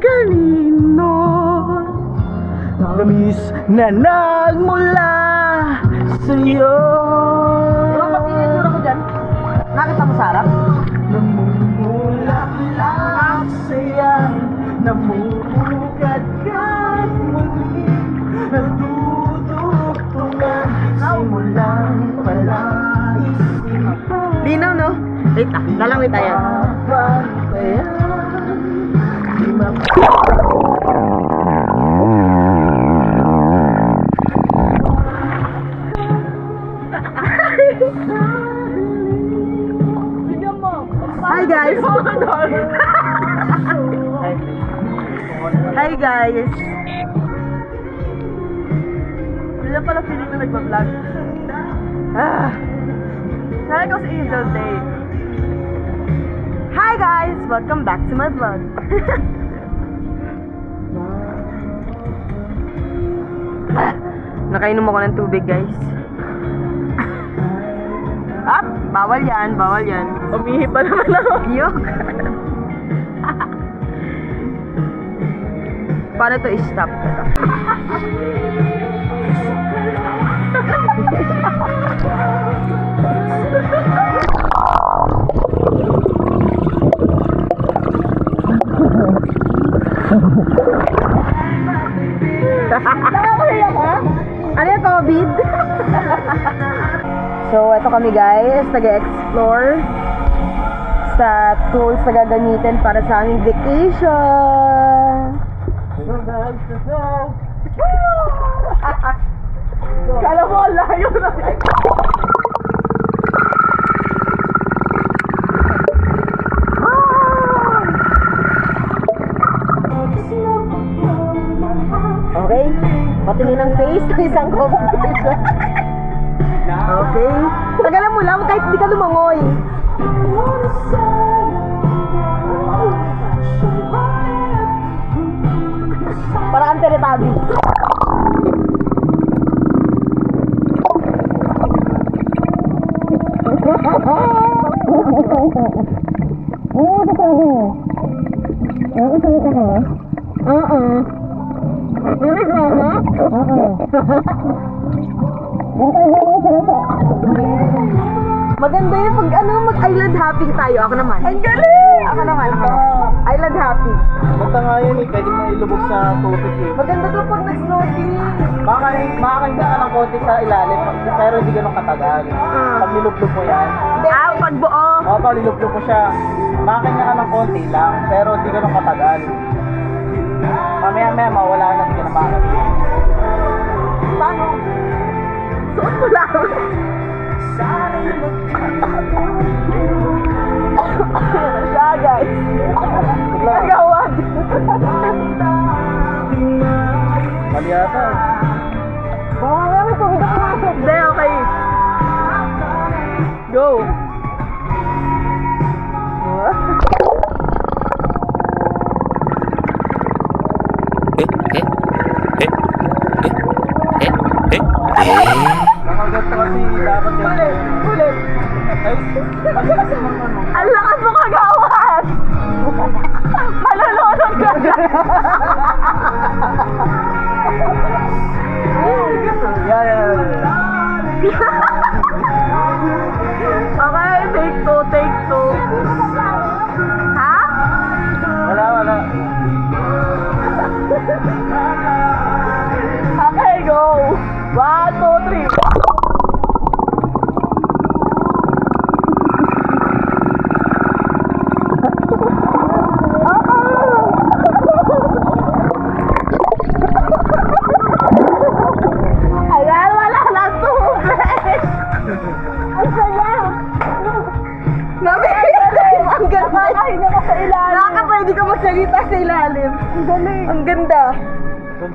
talino Tamis na nagmula sa'yo? Nakita mo Sarah? Namumulaklak saya Namumukat-kat muli Nagtutugtungan Simulang palaisip Linaw, no? Wait ah, lalangit tayo. Di map- Hi guys! Hi guys! Wala pala feeling na nagpa-vlog. Ah! Sana ko si Angel Day. Hi guys! Welcome back to my vlog. Nakainom ako ng tubig guys. Up! Bawal yan, bawal yan. Umihi pa naman ako. Yok. Paano to i-stop? Nakakaya COVID? so, eto kami guys, nag-explore sa tools na gagamitin para sa aming vacation. Kala mo, layo na. Mo lang kahit di ka lumangoy. Para kang teletabi. Maganda yun pag ano, mag-island hopping tayo. Ako naman. Ang galing! Ako naman. Ako. Island hopping. Basta nga yun eh, pwede mo ilubog sa tubig eh. Maganda to pag nag-snorkeling. Makakain, makakain ka ng konti sa ilalim, pero hindi ganun katagal. Pag nilublog mo yan, Ah, pag buo. o pag nilublog mo siya, makakain ka ng konti lang, pero hindi ganun katagal. Mamaya maya mawala na, hindi ka ano. Ang lakas mo kagawan! Malulunod ka na! Yeah, yeah, yeah.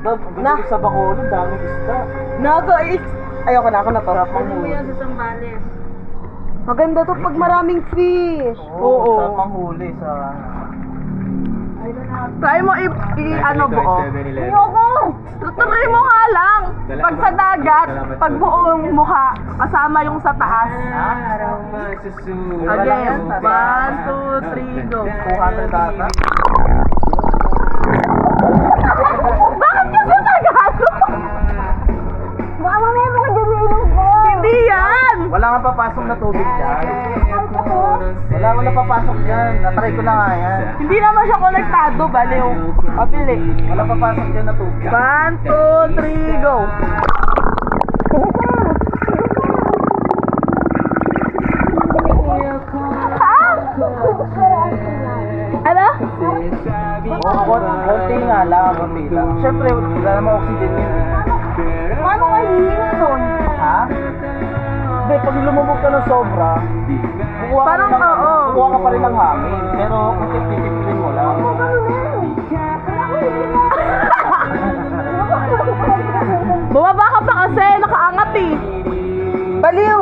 Ang Na. sa Bacolod, daming isda. Nago, ayoko na ako na to. Sarap ang huli. Maganda to pag maraming fish. Oo, sarap ang huli sa... Try mo i, i ano buo. 7-Eleven. Ayoko! Tutuloy mo nga lang. Pag sa dagat, pag buong mukha, kasama yung sa taas. Araw masusunod. Again, one, two, three, go. 200 ata. papasok na tubig dyan. Wala, wala papasok dyan. Natry ko na nga yan. Hindi naman siya konektado, baliw. Pabili. Wala papasok dyan na tubig. One, two, three, go. Ano? Oo, kon- konti nga lang, konti lang. Siyempre, wala namang oxygen yun. Paano ka hihinga nun? Ha? Hindi, pag lumubog ka ng sobra, kukuha ka, Parang, rin ng, oo. kukuha ka pa rin ng hangin. Pero kung titipin mo lang. Bumaba ka pa kasi, nakaangat eh. Baliw!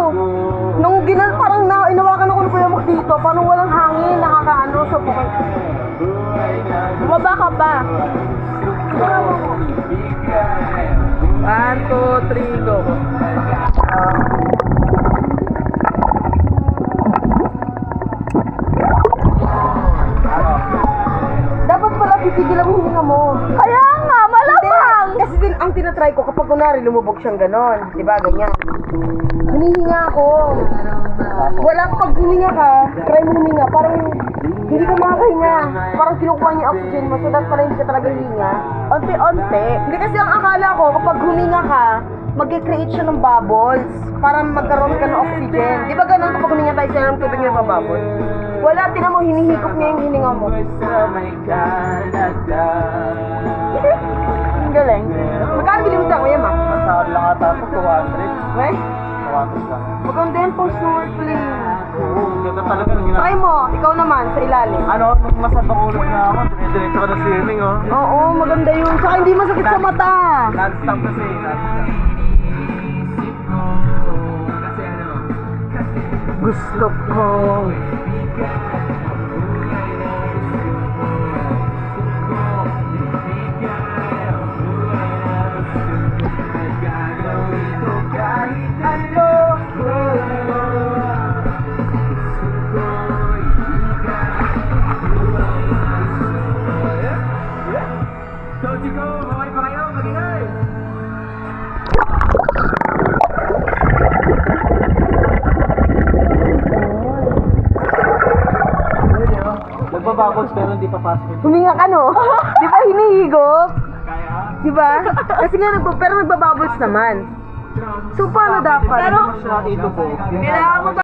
Nung ginan, parang na, inawakan ako ng kuya mo dito, parang walang hangin, nakakaano sa bukid. Bumaba ka pa. One, two, three, go. Kunwari lumubog siyang ganon, di ba, ganyan. Hinihinga ako. Wala, pag huminga ka, try mo huminga, parang hindi ka makakahinga. Parang kinukuha niya oxygen mo, so dapat pala hindi ka talaga hihinga. Unti-unti. Hindi kasi ang akala ko, kapag huminga ka, mag-create siya ng bubbles para magkaroon ka ng oxygen. Di ba ganun kapag huminga tayo siya ng tubig na bubbles? Wala, tinan mo, hinihigop niya yung hininga mo. Ang galing. Magkano bili mo sa kuya, ma? Masahal lang ata ito, 200. 喂?200 lang. Maganda yung post snorkeling. Oo, ganda talaga ng ginagawa. Try mo, ikaw naman, sa ilalim. Ano, nung masabang ulit na ako, dire-diretso ka na swimming, oh. Oo, maganda yun. Saka hindi masakit sa mata. Non-stop kasi, non-stop. Gusto ko. Diba, nakababos pero hindi papasok. Huminga ka, no? Di ba hinihigop? Kaya? Di ba? Kasi nga, nagpa, pero nagbababos naman. So, paano dapat? Pero, ito po. Kailangan mo ba?